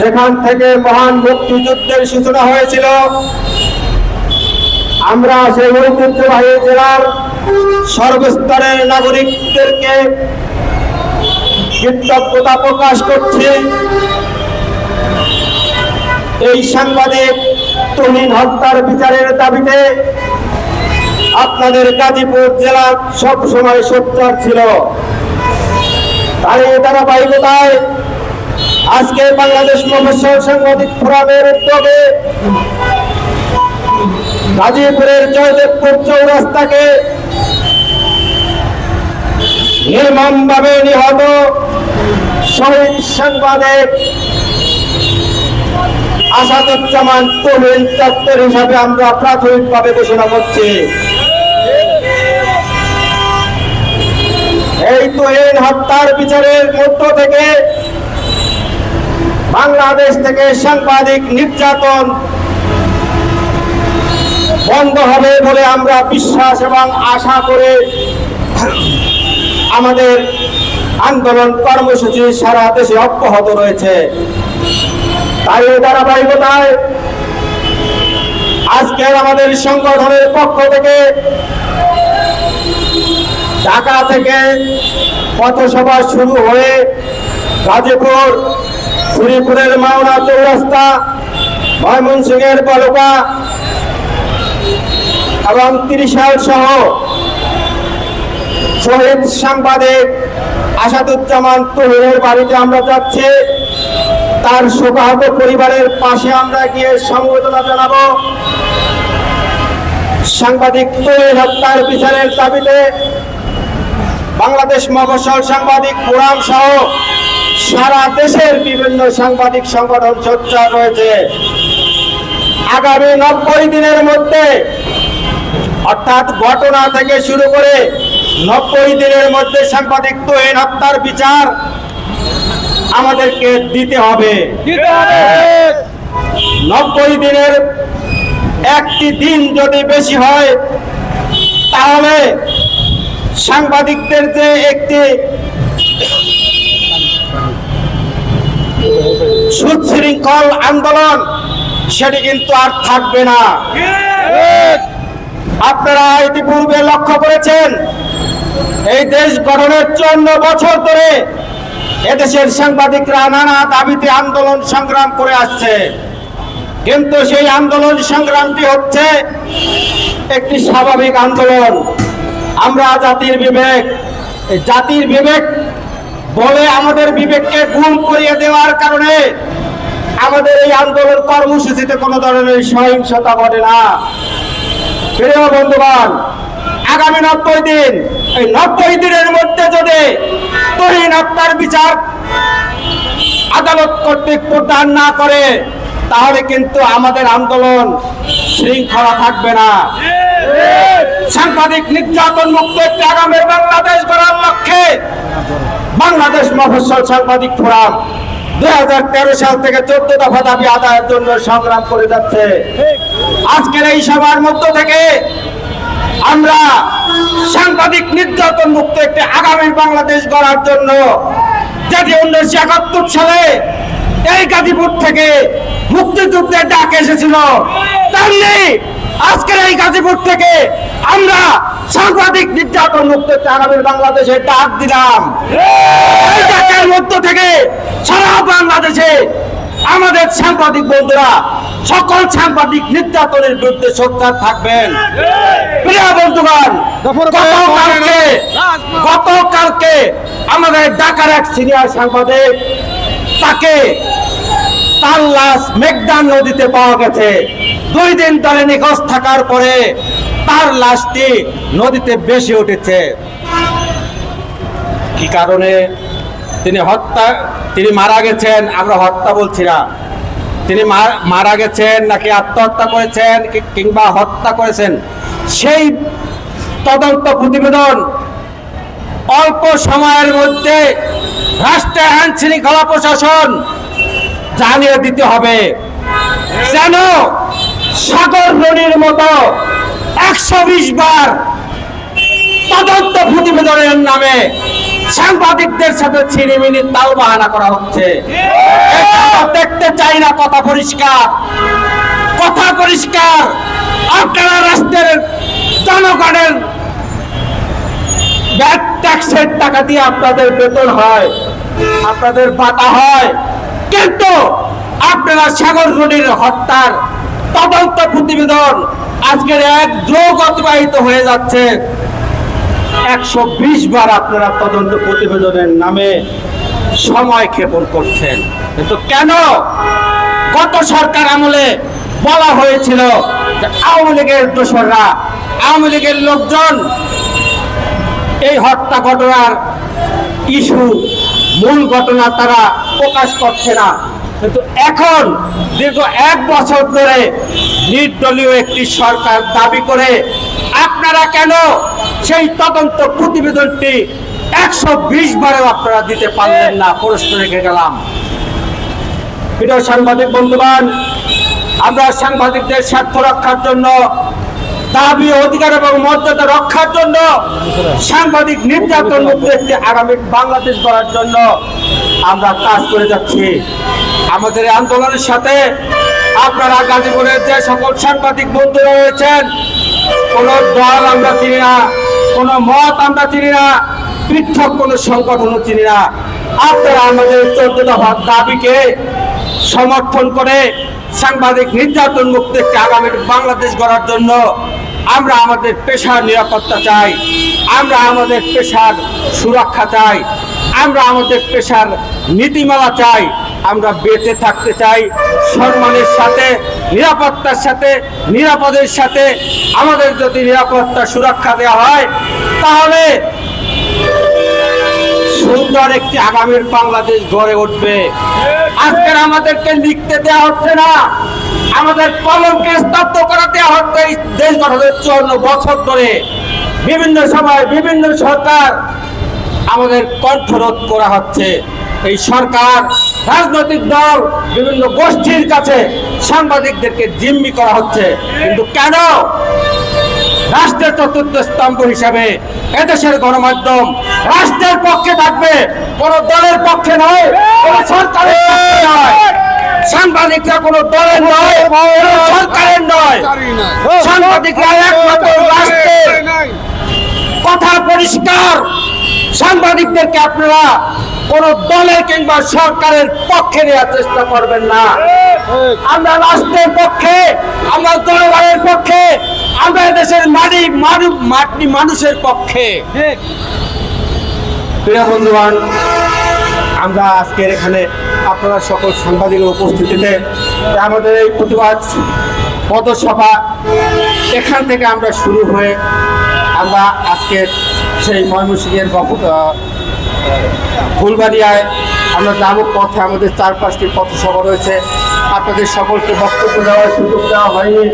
যেখান থেকে মহান মুক্তিযুদ্ধের সূচনা হয়েছিল, আমরা সেই ঐতিহ্যবাহী জেলার সর্বস্তরের নাগরিকদেরকে কৃতজ্ঞতা প্রকাশ করছি। এই সাংবাদিক তুহিন হত্যার বিচারের দাবিতে আপনাদের গাজীপুর জেলা সব সময় সোচ্চার ছিল। তাই এই ধারাবাহিকতায় আজকে বাংলাদেশ মফস্বল সাংবাদিক ফোরামের উদ্যোগে গাজীপুরের জয়দেবপুর চৌরাস্তাকে নির্মমভাবে নিহত শহীদ সাংবাদিক আসাদুজ্জামান তরুণ চত্বর হিসাবে আমরা প্রাথমিকভাবে ঘোষণা করছি। এই তুহিন হত্যার বিচারের মধ্য থেকে বাংলাদেশ থেকে সাংবাদিক নির্যাতন বন্ধ হবে বলে আমরা বিশ্বাস এবং আশা করে আমাদের আন্দোলন কর্মসূচি সারা দেশে অব্যাহত রয়েছে। তাই ধারাবাহিকতায় আজকের আমাদের সংগঠনের পক্ষ থেকে ঢাকা থেকে পথসভা শুরু হয়ে গাজীপুর শ্রীপুরের মাওনা চৌরাস্তা, ময়মনসিংহের বালুকা এবং ত্রিশাল সহ শহীদ সাংবাদিক আসাদুজ্জামান তহিনের বাড়িতে আমরা যাচ্ছি। তার শোকাহত পরিবারের পাশে আমরা গিয়ে সংবেদনা জানাব। সাংবাদিক তৈরি হত্যার বিচারের দাবিতে বাংলাদেশ মফস্বল সাংবাদিক ফোরাম সহ সারা দেশের বিভিন্ন সাংবাদিক সংগঠন সোচ্চার রয়েছে আগামী নব্বই দিনের মধ্যে অর্থাৎ ঘটনা থেকে শুরু করে নব্বই দিনের মধ্যে সাংবাদিক তৈরি হত্যার বিচার আমাদেরকে দিতে হবে। নব্বই দিনের একটি দিন যদি বেশি হয় তাহলে সাংবাদিকদের যে একটি সুশৃঙ্খল আন্দোলন, সেটি কিন্তু আর থাকবে না। আপনারা ইতিপূর্বে লক্ষ্য করেছেন, এই দেশ গঠনের চন্ন বছর ধরে এদেশের সাংবাদিকরা নানা দাবিতে আন্দোলন সংগ্রাম করে আসছে। কিন্তু সেই আন্দোলন সংগ্রামটি হচ্ছে একটি স্বাভাবিক আন্দোলন। আমরা জাতির বিবেক জাতির বিবেক বলে আমাদের বিবেককে গুম করিয়ে দেওয়ার কারণে আমাদের এই আন্দোলন কর্মসূচিতে কোনো ধরনের সহিংসতা ঘটে না। প্রিয় বন্ধুগণ, আগামী নব্বই দিন, এই নব্বই দিনের মধ্যে যদি তহিন হত্যার বিচার আদালত কর্তৃক প্রদান না করে, তাহলে কিন্তু আমাদের আন্দোলন শৃঙ্খলা থাকবে না। সাংবাদিক নির্যাতন মুক্ত একটি আগামীর বাংলাদেশ গড়ার লক্ষ্যে বাংলাদেশ মফস্বল সাংবাদিক ফোরাম দুই হাজার তেরো সাল থেকে চোদ্দ দফা দাবি আদায়ের জন্য সংগ্রাম করে যাচ্ছে। আজকের এই সভার মধ্য থেকে আমরা সাংবাদিক নির্যাতন মুক্ত একটি আগামী বাংলাদেশ গড়ার জন্য যেটি উনিশশো একাত্তর সালে এই গাজীপুর থেকে মুক্তিযুদ্ধের ডাক এসেছিল। তেমনি আজকের এই গাজীপুর থেকে আমরা সাংবাদিক নির্যাতন মুক্ত আগামী বাংলাদেশের ডাক দিলাম। মধ্য থেকে সারা বাংলাদেশে আমাদের সাংবাদিক বন্ধুরা, সকল সাংবাদিক নির্যাতনের বিরুদ্ধে সোচ্চার থাকবেন। প্রিয় বন্ধুগণ, গতকালকে গতকালকে আমাদের ঢাকার এক সিনিয়র সাংবাদিক তাকে তার লাশ মেঘদান নদীতে পাওয়া গেছে। দুই দিন ধরে নিখোঁজ থাকার পরে তার লাশটি নদীতে বেশি উঠেছে। কি কারণে তিনি হত্যা, তিনি মারা গেছেন? আমরা হত্যা বলছি না। তিনি মারা গেছেন নাকি আত্মহত্যা করেছেন কিংবা হত্যা করেছেন? সেই তদন্ত প্রতিবেদন অল্প সময়ের মধ্যে রাষ্ট্রের আইন শৃঙ্খলা প্রশাসন জানিয়ে দিতে হবে। যেন সাগর নদীর মতো একশো বিশ বার তদন্ত প্রতিবেদনের নামে সাংবাদিকদের সাথে তাল বাহানা করা হচ্ছে। দেখতে চাই না কথা পরিষ্কার। কথা পরিষ্কার। আপনারা রাষ্ট্রের জনগণের ব্যাট ট্যাক্সের টাকা দিয়ে আপনাদের বেতন হয়, আপনাদের বাতা হয়। কিন্তু আপনারা সাগর রুনির হত্যার তদন্ত প্রতিবেদন আজকের এক যোগ অতিবাহিত হয়ে যাচ্ছে। একশো বিশ বার আপনারা তদন্ত প্রতিবেদনের নামে সময় ক্ষেপণ করছেন। কিন্তু কেন? গত সরকার আমলে বলা হয়েছিল যে আওয়ামী লীগের দোসররা, আওয়ামী লীগের লোকজন এই হত্যা ঘটনার ইস্যু, মূল ঘটনা তারা প্রকাশ করছে না। কিন্তু এখন, দীর্ঘ এক বছর ধরে নির্দলীয় একটি সরকার দাবি করে আপনারা কেন সেই তদন্ত প্রতিবেদনটি একশো বিশ বারেও আপনারা দিতে পারলেন না? প্রশ্ন রেখে গেলাম। প্রিয় সাংবাদিক বন্ধুবান আমরা সাংবাদিকদের স্বার্থ রক্ষার জন্য, দাবি, অধিকার এবং মর্যাদা রক্ষার জন্য সাংবাদিক নির্যাতন মুক্ত একটি আগামী বাংলাদেশ গড়ার জন্য আমরা কাজ করে যাচ্ছি। আমাদের আন্দোলনের সাথে আপনারা গাজীপুরের যে সকল সাংবাদিক বন্ধুরা রয়েছেন, কোনো দল আমরা চিনি না, কোনো মত আমরা চিনি না, পৃথক কোনো সংগঠনও চিনি না। আপনারা আমাদের চোদ্দ দফার দাবিকে সমর্থন করে সাংবাদিক নির্যাতন মুক্ত একটি আগামী বাংলাদেশ গড়ার জন্য আমরা আমাদের পেশার নিরাপত্তা চাই, আমরা আমাদের পেশার সুরক্ষা চাই, আমরা আমাদের পেশার নীতিমালা চাই। আমরা বেঁচে থাকতে চাই সম্মানের সাথে, নিরাপত্তার সাথে, নিরাপদের সাথে। আমাদের যদি নিরাপত্তা সুরক্ষা দেওয়া হয়, তাহলে সুন্দর একটি আগামীর বাংলাদেশ গড়ে উঠবে। আজকের আমাদেরকে লিখতে দেওয়া হচ্ছে না। আমাদের কলমকে স্তব্ধ করা দেওয়া হচ্ছে দেশ গঠনের চুয়ান্ন বছর ধরে। বিভিন্ন সময় বিভিন্ন সরকার আমাদের কণ্ঠরোধ করা হচ্ছে। এই সরকার, রাজনৈতিক দল, বিভিন্ন গোষ্ঠীর কাছে সাংবাদিকদেরকে জিম্মি করা হচ্ছে। কিন্তু কেন? রাষ্ট্রের চতুর্থ স্তম্ভ হিসাবে এদেশের গণমাধ্যম রাষ্ট্রের পক্ষে থাকবে, কোন দলের পক্ষে নয়, কোন সরকারের সাংবাদিকরা কোন দলের নয় সরকারের নয়। সাংবাদিকরা একমাত্র রাষ্ট্রের। কথা পরিষ্কার। সাংবাদিকদেরকে আপনারা কোন দলের কিংবা সরকারের পক্ষে নেওয়ার চেষ্টা করবেন না। আমরা রাষ্ট্রের পক্ষে, আমরা জনগণের পক্ষে, আমরা দেশের মাটি মাটি মানুষের পক্ষে। প্রিয় বন্ধুগণ, আমরা আজকের এখানে আপনারা সকল সাংবাদিকের উপস্থিতিতে আমাদের এই প্রতিবাদ পদসভা এখান থেকে আমরা শুরু হয়ে আমরা আজকে সেই ময়মনসিংহের ফুলবাড়িয়ায় আমরা যাব পথে, আমাদের চার পাঁচটি পথসভা রয়েছে। আপনাদের সকলকে বক্তব্য দেওয়ার সুযোগ দেওয়া হয়নি।